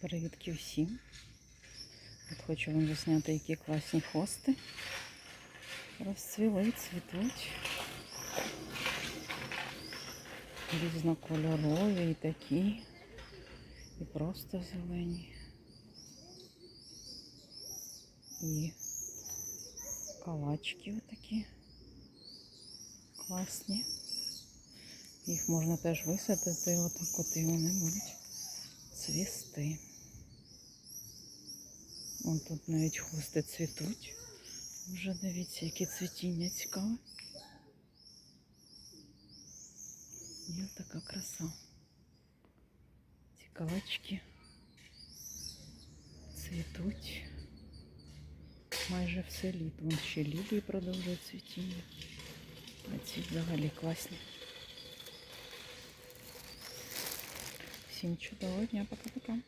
Привітки всім. От хочу вам засняти, які класні хости. Розцвіли, цвітуть. Різнокольорові і такі. І просто зелені. І калачки отакі. Класні. Їх можна теж висадити, отак от і вони будуть цвісти. Вон тут навіть хости цвітуть. Вже дивіться, яке цвітіння цікаве. І от така краса. Ці калачки цвітуть майже все літо. Вон ще лілії продовжує цвітіння. А ці взагалі класні. всім чудового дня. Пока-пока.